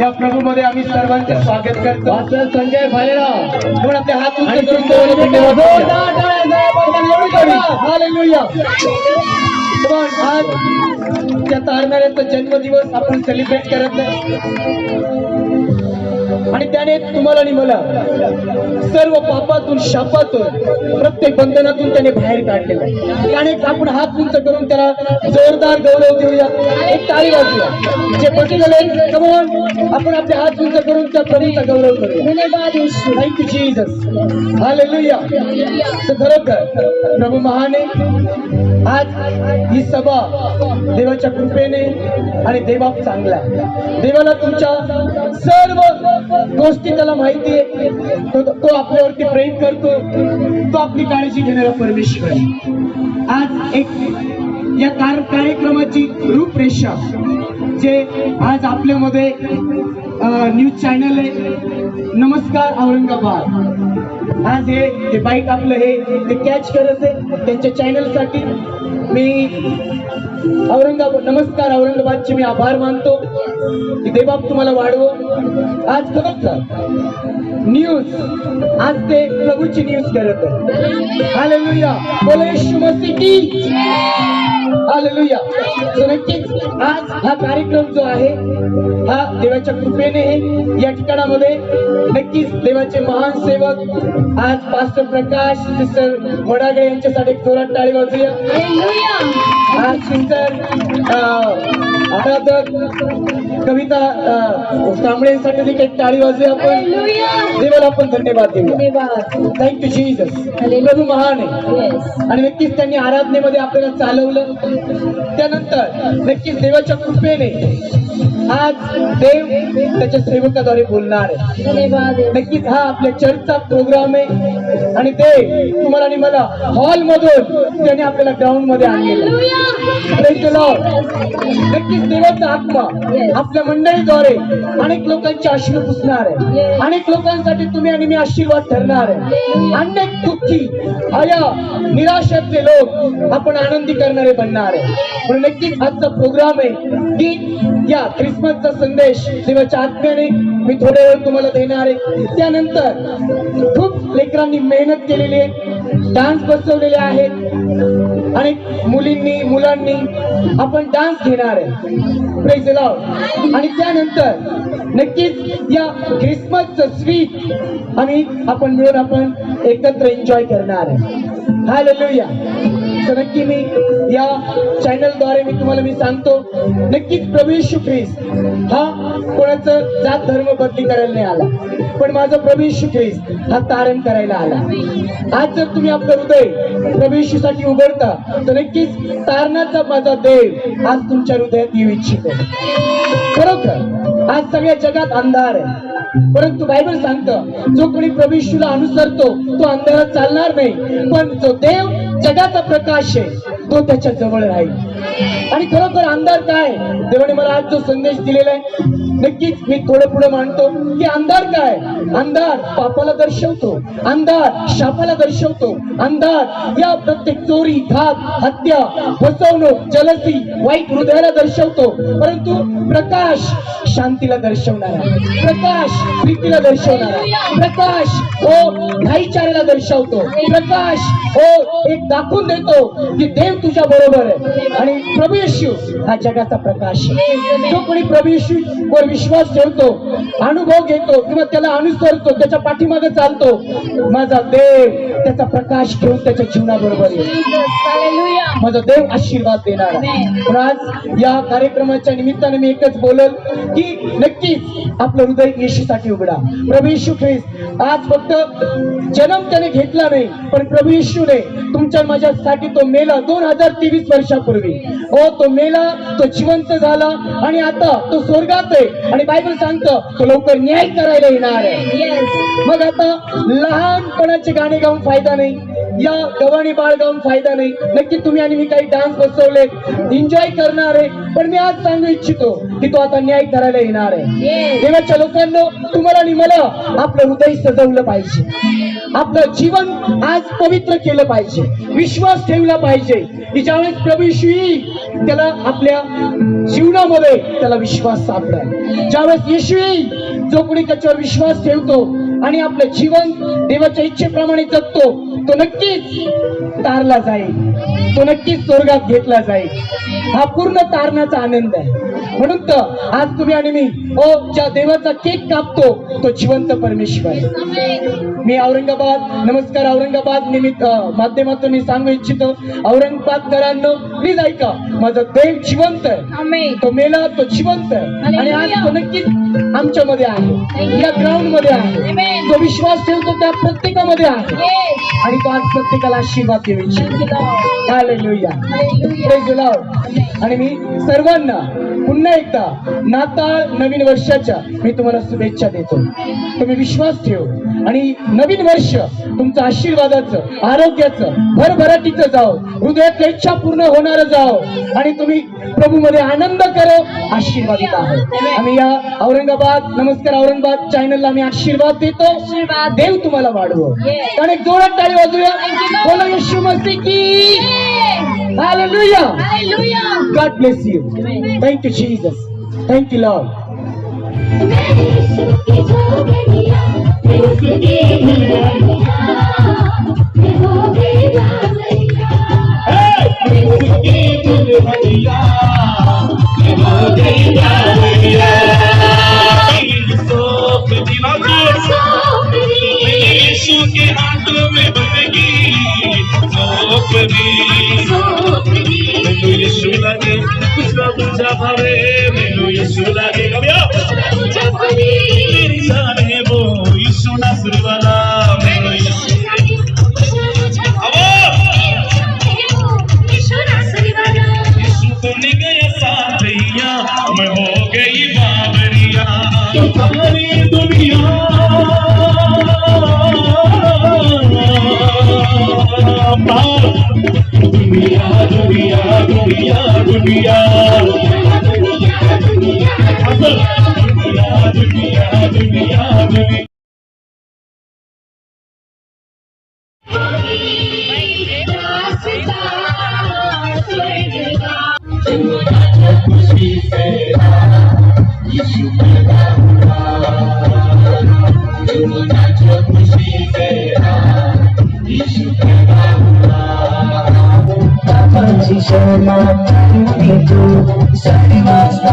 या प्रभू मध्ये आम्ही सर्वांचे स्वागत करतो. संजय भालेराव. आपण आपले हात उंच करून देवाला धन्यवाद. हालेलुया. आज त्या तारणाऱ्याचा जन्मदिवस आपण सेलिब्रेट करत नाही. आणि त्याने तुम्हाला आणि मला सर्व पापातून शापातून प्रत्येक बंधनातून त्याने बाहेर काढलेलं आहे. त्याने आपण हात उंच करून त्याला जोरदार गौरव देऊया. एक तारी वाजूया. जे बसलेले कमोन आपण आपले हात उंच करून त्या प्रभूचा गौरव करूया. थँक्यू जीसस हालेलुया खरोखर प्रभू महाने आज ही सभा देवाच्या कृपेने आणि देवा चांगला देवाला तुमच्या सर्व गोष्टी त्याला माहिती आहे. तो तो आपल्यावरती प्रेम करतो. तो आपली काळजी घेणारा परमेश्वर आज एक या कार कार्यक्रमाची रूपरेषा जे आज आपल्यामध्ये न्यूज चॅनल आहे. नमस्कार औरंगाबाद. आज हे ते बाईक आपलं हे ते कॅच करत आहे. त्यांच्या चॅनलसाठी मी औरंगाबाद नमस्कार औरंगाबादचे मी आभार मानतो. की देवबाप तुम्हाला वाढवो. आज खरंच न्यूज आज ते प्रभूची न्यूज करत आहे. लुया बोले येशू हालेलुया So नक्कीच आज हा कार्यक्रम जो आहे हा देवाच्या कृपेने या ठिकाणामध्ये नक्कीच देवाचे महान सेवक आज पास्टर प्रकाश सिस्टर वडागळे यांच्यासाठी जोरात टाळी वाजूया. आज सिस्टर आराधक कविता अं, कांबळेसाठी देखील एक टाळी वाजूया आपण. देवाला आपण धन्यवाद देऊया. थँक्यू जीसस प्रभू महान आहे. आणि नक्कीच त्यांनी आराधनेमध्ये आपल्याला चालवलं. त्यानंतर नक्कीच देवाच्या कृपेने आज देव त्याच्या सेवकाद्वारे बोलणार आहे. नक्कीच हा आपल्या चर्चचा प्रोग्राम आहे. आणि ते तुम्हाला आणि मला हॉल मधून त्याने आपल्याला ग्राउंडमध्ये आणलेलं नक्कीच देवाचा आत्मा आपल्या मंडळीद्वारे अनेक लोकांचे अश्रू पुसणार आहे. अनेक लोकांसाठी तुम्ही आणि मी आशीर्वाद ठरणार आहे. अनेक दुःखी अया निराशातले लोक आपण आनंदी करणारे बनणार आहे. म्हणून नक्कीच आजचा प्रोग्राम आहे. की या ख्रिसमसचा संदेश देवाच्या आत्म्याने मी थोड्या वेळ तुम्हाला देणार आहे. त्यानंतर खूप लेकरांनी मेहनत केलेली आहे डान्स बसवलेले आहेत. आणि मुलींनी मुलांनी आपण डान्स घेणार आहे. आणि त्यानंतर नक्कीच या ख्रिसमसचं स्वीट आणि आपण मिळून आपण एकत्र एन्जॉय करणार आहे. हालेलुया तर नक्की मी या चॅनलद्वारे मी तुम्हाला मी सांगतो नक्कीच प्रभू येशू ख्रिस्त हा कोणाचं जात धर्म बदली करायला नाही आला. पण माझा प्रभू येशू ख्रिस्त हा तारण करायला आला. आज जर तुम्ही आपलं हृदय प्रवेशूसाठी उघडता तर नक्कीच तारणाचा माझा देव आज तुमच्या हृदयात येऊ इच्छितो खरोखर आज सगळ्या जगात अंधार आहे. परंतु बायबल सांगतं जो कोणी प्रभू अनुसरतो तो अंधारात चालणार नाही. पण जो देव जगाचा प्रकाश आहे तो त्याच्याजवळ राहील. आणि खरोखर अंधार काय? देवाने मला आज जो संदेश दिलेला आहे नक्कीच मी थोडं पुढे मांडतो की अंधार काय? अंधार पापाला दर्शवतो. अंधार शापाला दर्शवतो. अंधार या प्रत्येक चोरी घात हत्या फसवणूक जलसी वाईट हृदयाला दर्शवतो. परंतु प्रकाश शांतीला दर्शवणारा प्रकाश प्रीतीला दर्शवणारा प्रकाश हो भाईचाराला दर्शवतो. प्रकाश हो एक दाखवून देतो की देव तुझ्या बरोबर आहे. आणि प्रभू येशू हा जगाचा प्रकाश आहे. जो कोणी प्रभू येशू वर विश्वास ठेवतो अनुभव घेतो किंवा त्याला अनुसरतो त्याच्या पाठीमागे चालतो माझा देव त्याचा प्रकाश घेऊन त्याच्या जीवनाबरोबर येतो माझा देव आशीर्वाद देणार. पण आज या कार्यक्रमाच्या निमित्ताने मी एकच बोलल की नक्कीच आपलं हृदय येशूसाठी उघडा. प्रभू येशू ख्रिस्त आज फक्त जन्म त्याने घेतला नाही पण प्रभू येशूने तुमच्या माझ्यासाठी तो मेला दोन हजार तेवीस वर्षापूर्वी. हो तो मेला तो जिवंत झाला आणि आता तो स्वर्गात आहे. आणि बायबल सांगतं तो लवकर न्याय करायला येणार आहे. मग आता लहानपणाचे गाणे गाऊन फायदा नाही. या गव्हाणी बाळ गाऊन फायदा नाही. नक्की तुम्ही आणि मी काही डान्स बसवले एन्जॉय करणार आहे. पण मी आज सांगू इच्छितो की तो आता न्याय करायला येणार आहे. देवाच्या लोकांना तुम्हाला आणि मला आपलं हृदय सजवलं पाहिजे. आपलं जीवन आज पवित्र केलं पाहिजे. विश्वास ठेवला पाहिजे की ज्यावेळेस प्रभू येईल त्याला आपल्या जीवनामध्ये त्याला विश्वास सापडाल ज्यावेळेस येशू येईल जो कोणी त्याच्यावर विश्वास ठेवतो आणि आपलं जीवन देवाच्या इच्छेप्रमाणे जगतो तो नक्कीच तारला जाईल. तो नक्कीच स्वर्गात घेतला जाईल. हा पूर्ण तारणाचा आनंद आहे. म्हणून तर आज तुम्ही आणि मी ओ ज्या देवाचा केक कापतो तो जिवंत परमेश्वर मी औरंगाबाद नमस्कार औरंगाबाद निमित्त माध्यमातून मी सांगू इच्छितो औरंगाबादकरांनो प्लीज ऐका माझा देव जिवंत आहे. तो मेला तो जिवंत आहे. आणि आज तो नक्कीच आमच्यामध्ये आहे. या ग्राउंडमध्ये आहे. तो विश्वास ठेवतो त्या प्रत्येकामध्ये आहे. आणि तो आज प्रत्येकाला आशीर्वाद देऊ इच्छितो. Hallelujah Praise the Lord. आणि मी सर्वांना पुन्हा एकदा नाताळ नवीन वर्षाच्या मी तुम्हाला शुभेच्छा देतो. तुम्ही विश्वास ठेव. आणि नवीन वर्ष तुमचं आशीर्वादाचं आरोग्याचं भरभराटीचं जाओ. हृदयातल्या इच्छा पूर्ण होणार जाओ. आणि तुम्ही प्रभू मध्ये आनंद करो आशीर्वादित आहोत आम्ही या औरंगाबाद नमस्कार औरंगाबाद चॅनलला आम्ही आशीर्वाद देतो तो देव तुम्हाला वाढव. आणि जोडत टाळी वाजूया बोला येशू मस्ती की. God bless you thank you Jesus thank you lord मैं इस सुख की दुनिया दुनिया दुनिया दुनिया दुनिया दुनिया दुनिया दुनिया खुशी से नाचो खुशी से यीशु पैदा हुआ पापाची क्षमा तुम्ही तू सर्वांना